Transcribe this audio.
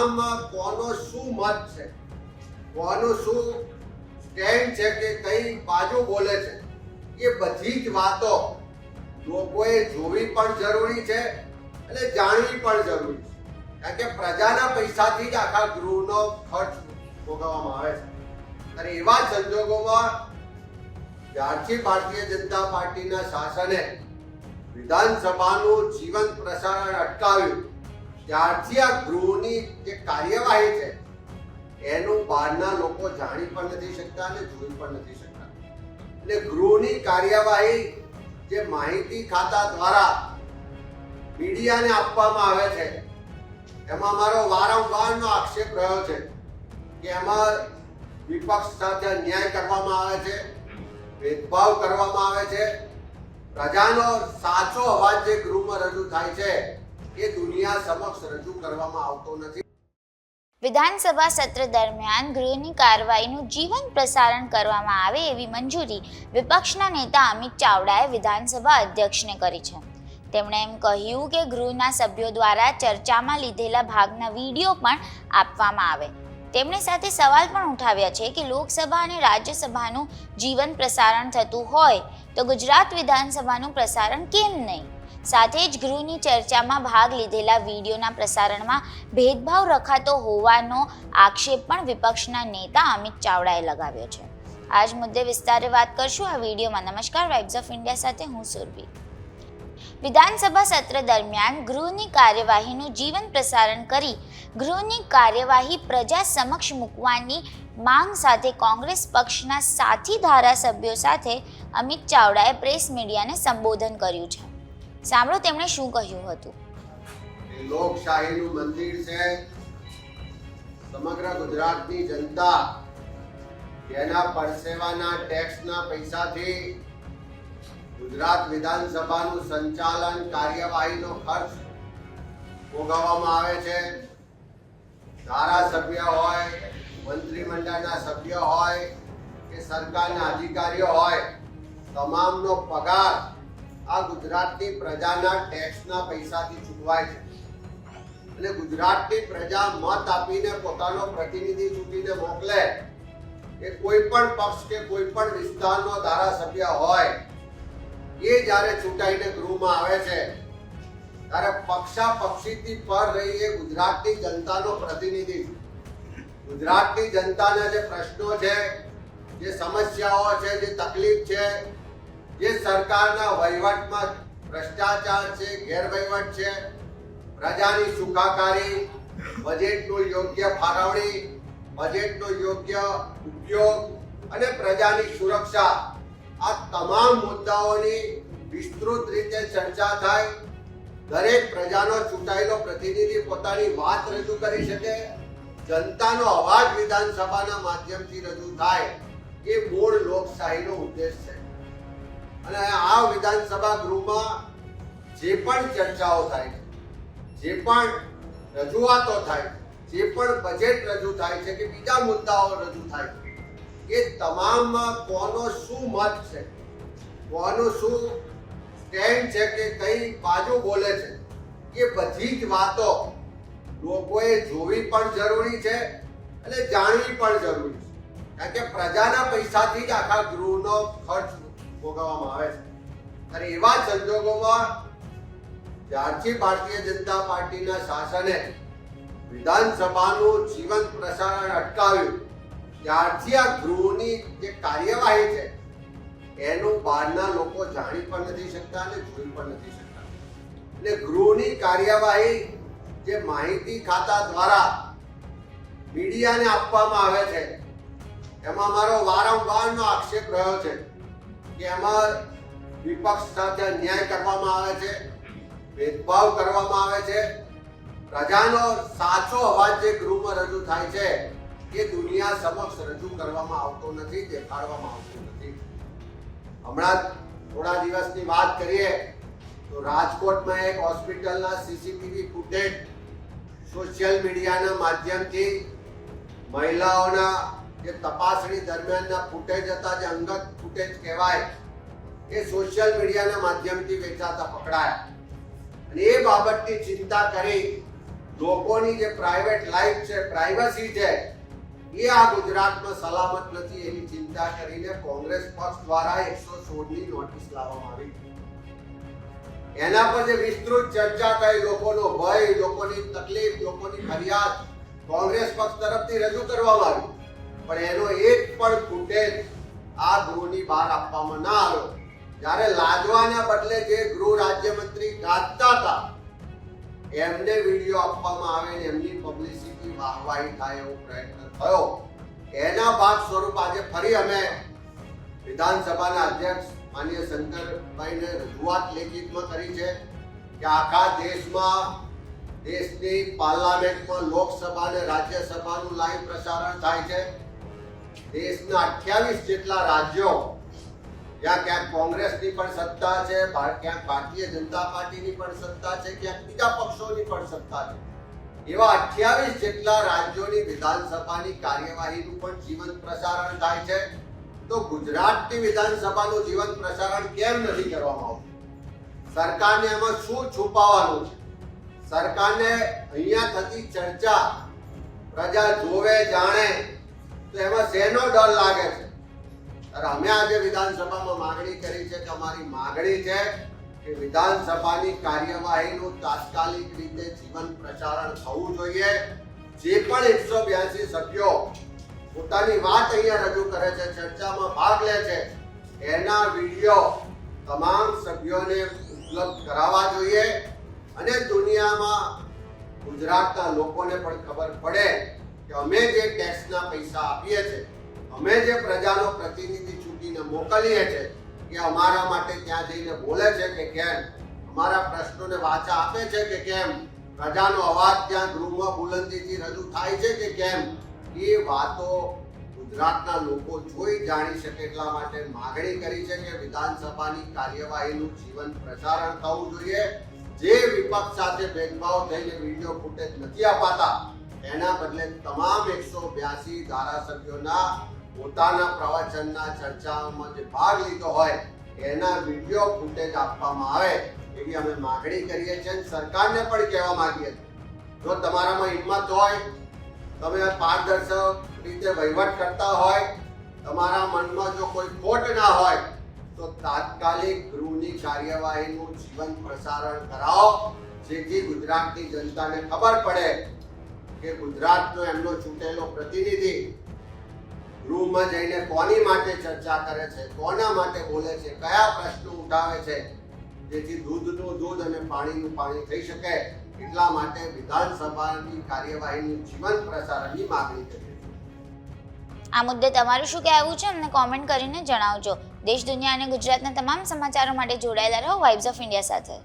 તમામ કોનો શું મત છે? કોનું શું સ્ટેન્ડ છે કે કઈ બાજુ બોલે છે? એ બધી જ વાતો લોકોએ જોવી પણ જરૂરી છે અને જાણવી પણ જરૂરી છે. કારણ કે પ્રજાના પૈસાથી જ આખા ગૃહનો ખર્ચ ભોગવવામાં આવે છે. અને એવા સંજોગોમાં જ્યારથી ભારતીય જનતા પાર્ટીના શાસને વિધાનસભાનું જીવન પ્રસારણ અટકાવ્યું ત્યારથી આ ગૃહની જે કાર્યવાહી છે, એનું બહારના લોકો જાણી પણ નથી શકતા અને જોઈ પણ નથી શકતા. એટલે ગૃહની કાર્યવાહી જે માહિતી ખાતા દ્વારા મીડિયાને આપવામાં આવે છે, એમાં મારો વારંવારનો આક્ષેપ રહ્યો છે કે એમાં વિપક્ષ સાથે અન્યાય કરવામાં આવે છે, ભેદભાવ કરવામાં આવે છે. પ્રજાનો સાચો અવાજ જે ગૃહમાં રજૂ થાય છે એ દુનિયા સમક્ષ રજૂ કરવામાં આવતો નથી. વિધાનસભા સત્ર દરમિયાન ગૃહની કાર્યવાહીનું જીવન પ્રસારણ કરવામાં આવે એવી મંજૂરી વિપક્ષના નેતા અમિત ચાવડાએ વિધાનસભા અધ્યક્ષને કરી છે. તેમણે એમ કહ્યું કે ગૃહના સભ્યો દ્વારા ચર્ચામાં લીધેલા ભાગના વીડિયો પણ આપવામાં આવે. તેમણે સાથે સવાલ પણ ઉઠાવ્યા છે કે લોકસભા અને રાજ્યસભાનું જીવન પ્રસારણ થતું હોય તો ગુજરાત વિધાનસભાનું પ્રસારણ કેમ નહીં? સાથે જ ગૃહની ચર્ચામાં ભાગ લીધેલા વિડીયોના પ્રસારણમાં ભેદભાવ રખાતો હોવાનો આક્ષેપ પણ વિપક્ષના નેતા અમિત ચાવડાએ લગાવ્યો છે. આજ મુદ્દે વિસ્તારે વાત કરશું. આ વિડીયોમાં નમસ્કાર. વાઇબ્સ ઓફ ઇન્ડિયા સાથે હું સુરભી. વિધાનસભા સત્ર દરમિયાન ગૃહની કાર્યવાહીનું જીવન પ્રસારણ કરી ગૃહની કાર્યવાહી પ્રજા સમક્ષ મૂકવાની માંગ સાથે કોંગ્રેસ પક્ષના સાથી ધારાસભ્યો સાથે અમિત ચાવડાએ પ્રેસ મીડિયાને સંબોધન કર્યું છે. સાંભળો તેમણે શું કહ્યું હતું. લોકશાહીનું મંદિર છે. સમગ્ર ગુજરાતની જનતા તેના પરસેવાના ટેક્સના પૈસાથી ગુજરાત વિધાનસભાનું સંચાલન કાર્યવાહીનો ખર્ચ ભોગવવામાં આવે છે. ધારાસભ્ય હોય, મંત્રીમંડળના સભ્ય હોય કે સરકારના અધિકારીઓ હોય, તમામનો પગાર આ ગુજરાતની પ્રજાના ટેક્સના પૈસાથી ચૂકવાય છે. અને ગુજરાતની પ્રજા મત આપીને પોતાનો પ્રતિનિધિ ચૂંટીને મોકલે એ કોઈ પણ પક્ષ કે કોઈ પણ વિસ્તારનો ધારાસભ્ય હોય, એ જ્યારે ચૂંટાઈને ગૃહમાં આવે છે, ત્યારે પક્ષા પક્ષીથી પર રહી એ ગુજરાતની જનતાનો પ્રતિનિધિ. ગુજરાતની જનતાના જે પ્રશ્નો છે, જે સમસ્યાઓ છે, જે તકલીફ છે જે સરકારના વહીવટમાં ભ્રષ્ટાચાર છે, ગેરવહીવટ છે, પ્રજાની સુખાકારી, બજેટનું યોગ્ય ફાળવણી, બજેટનો યોગ્ય ઉપયોગ અને પ્રજાની સુરક્ષા, આ તમામ મુદ્દાઓની વિસ્તૃત રીતે ચર્ચા થાય. દરેક પ્રજાનો ચૂંટાયેલો પ્રતિનિધિ પોતાની વાત રજૂ કરી શકે. જનતાનો અવાજ વિધાનસભાના માધ્યમથી રજૂ થાય. એ મૂળ લોકશાહીનો ઉદ્દેશ છે. અને આ વિધાનસભા ગૃહમાં જે પણ ચર્ચાઓ થાય છે જે પણ રજૂઆતો થાય, જે પણ બજેટ રજૂ થાય છે કે બીજા મુદ્દાઓ રજૂ થાય, એ તમામમાં કોનો શું મત છે? કોનું શું સ્ટેન્ડ છે કે કઈ બાજુ બોલે છે? એ બધી જ વાતો લોકોએ જોવી પણ જરૂરી છે અને જાણવી પણ જરૂરી છે. કારણ કે પ્રજાના પૈસાથી જ આખા ગૃહનો ખર્ચ ભોગવવામાં આવે છે. અને એવા સંજોગોમાં જ્યારથી ભારતીય જનતા પાર્ટીના શાસને વિધાનસભાનું જીવન પ્રસારણ અટકાવ્યું. ત્યારથી આ ગૃહની જે કાર્યવાહી છે, એનું બહારના લોકો જાણી પણ નથી શકતા અને જોઈ પણ નથી શકતા. એટલે ગૃહની કાર્યવાહી જે માહિતી ખાતા દ્વારા મીડિયાને આપવામાં આવે છે, એમાં મારો વારંવારનો આક્ષેપ રહ્યો છે. કે એમાં વિપક્ષ સાથે અન્યાય કરવામાં આવે છે, ભેદભાવ કરવામાં આવે છે. પ્રજાનો સાચો અવાજ જે ગૃહમાં રજૂ થાય છે, એ દુનિયા સમક્ષ રજૂ કરવામાં આવતો નથી, દેખાડવામાં આવતો નથી. હમણાં થોડા દિવસની વાત કરીએ, તો રાજકોટમાં એક હોસ્પિટલના સીસીટીવી ફૂટેજ સોશિયલ મીડિયાના માધ્યમથી મહિલાઓના જે તપાસણી દરમિયાનના ફૂટેજ હતા, જે અંગત ફૂટેજ કહેવાય, એ સોશિયલ મીડિયાના માધ્યમથી વેચાતા પકડાયા. અને એ બાબતની ચિંતા કરી લોકોની જે પ્રાઇવેટ લાઈફ છે પ્રાઇવસી છે, એ આ ગુજરાતમાં સલામત નથી એની ચિંતા કરીને કોંગ્રેસ પક્ષ દ્વારા એકસો સોળની નોટિસ લાવવામાં આવી. એના પર જે વિસ્તૃત ચર્ચા થઈ, લોકોનો ભય, લોકોની તકલીફ, લોકોની ફરિયાદ કોંગ્રેસ પક્ષ તરફથી રજૂ કરવામાં આવી. પણ એનો એક પણ ફૂટેજ આ ગૃહની બહાર આપવામાં ના આવ્યો. જ્યારે લાજવાના બદલે જે ગૃહ રાજ્યમંત્રી ગાજતા હતા, એમને વીડિયો આપવામાં આવે ને એમની પબ્લિસિટી વાહવાહી થાય એવો પ્રયત્ન થયો. એના ભાગ સ્વરૂપ આજે ફરી અમે વિધાનસભાના અધ્યક્ષ માન્ય શંકરભાઈને રજૂઆત લેખિતમાં કરી છે કે આખા દેશમાં, દેશની પાર્લામેન્ટમાં લોકસભા અને રાજ્યસભાનું લાઈવ પ્રસારણ થાય છે. દેશના અઠ્યાવીસ જેટલા રાજ્યો, જ્યાં ક્યાંક કોંગ્રેસની પણ સત્તા છે ક્યાંક ભારતીય જનતા પાર્ટીની પણ સત્તા છે, ક્યાંક બીજા પક્ષોની પણ સત્તા છે. એવા અઠ્યાવીસ જેટલા રાજ્યોની વિધાનસભાની કાર્યવાહીનું પણ જીવંત પ્રસારણ થાય છે, તો ગુજરાતની વિધાનસભાનું જીવંત પ્રસારણ કેમ નથી કરવામાં આવતું? સરકારને એમાં શું છુપાવવાનું છે? સરકારને અહીંયા થતી ચર્ચા પ્રજા જોવે, જાણે તો એમાં શેનો ડર લાગે છે? ત્યારે અમે આજે વિધાનસભામાં માંગણી કરી છે કે અમારી માગણી છે કે વિધાનસભાની કાર્યવાહીનું તાત્કાલિક રીતે જીવન પ્રસારણ થવું જોઈએ. જે પણ એકસો બ્યાસી સભ્યો પોતાની વાત અહીંયા રજૂ કરે છે, ચર્ચામાં ભાગ લે છે, એના વીડિયો તમામ સભ્યોને ઉપલબ્ધ કરાવવા જોઈએ. અને દુનિયામાં ગુજરાતના લોકોને પણ ખબર પડે કે અમે જે ટેક્સના પૈસા આપીએ છીએ અમે જે પ્રજાનો પ્રતિનિધિ ચૂંટીને મોકલીએ છીએ એ અમારા માટે ત્યાં જઈને બોલે છે કે કેમ? અમારા પ્રશ્નોને વાચા આપે છે કે કેમ? પ્રજાનો અવાજ ત્યાં ગૃહમાં બુલંદીથી રજૂ થાય છે કે કેમ? એ વાતો ગુજરાતના લોકો જોઈ જાણી શકે એટલા માટે માગણી કરી છે કે વિધાનસભાની કાર્યવાહીનું જીવન પ્રસારણ થવું જોઈએ. જે વિપક્ષ સાથે ભેદભાવ થઈને વીડિયો ફૂટેજ નથી અપાતા એના બદલે તમામ એકસો બ્યાસી ધારાસભ્યોના પોતાના પ્રવચનના ચર્ચાઓમાં જે ભાગ લીધો હોય, એના વીડિયો ફૂટેજ આપવામાં આવે એવી અમે માગણી કરીએ છીએ અને સરકારને પણ કહેવા માંગીએ છીએ. જો તમારામાં હિંમત હોય, તમે પારદર્શક રીતે વહીવટ કરતા હોય, તમારા મનમાં જો કોઈ ખોટ ના હોય, તો તાત્કાલિક ગૃહની કાર્યવાહીનું જીવન પ્રસારણ કરાવો, જેથી ગુજરાતની જનતાને ખબર પડે કે ગુજરાતનો એમનો ચૂંટેલો પ્રતિનિધિ. ગૃહમાં જઈને કોની માટે ચર્ચા કરે છે, કોના માટે બોલે છે, કયા પ્રશ્નો ઉઠાવે છે, જેથી દૂધનું દૂધ અને પાણીનું પાણી થઈ શકે એટલા માટે વિધાનસભાની કાર્યવાહીનું જીવન પ્રસારણની માગણી કરી આ મુદ્દે તમારું શું કહેવું છે? અમને કોમેન્ટ કરીને જણાવજો. દેશ, દુનિયા અને ગુજરાતના તમામ સમાચારો માટે જોડાયેલા રહો. વાઇબ્સ ઓફ ઇન્ડિયા સાથે.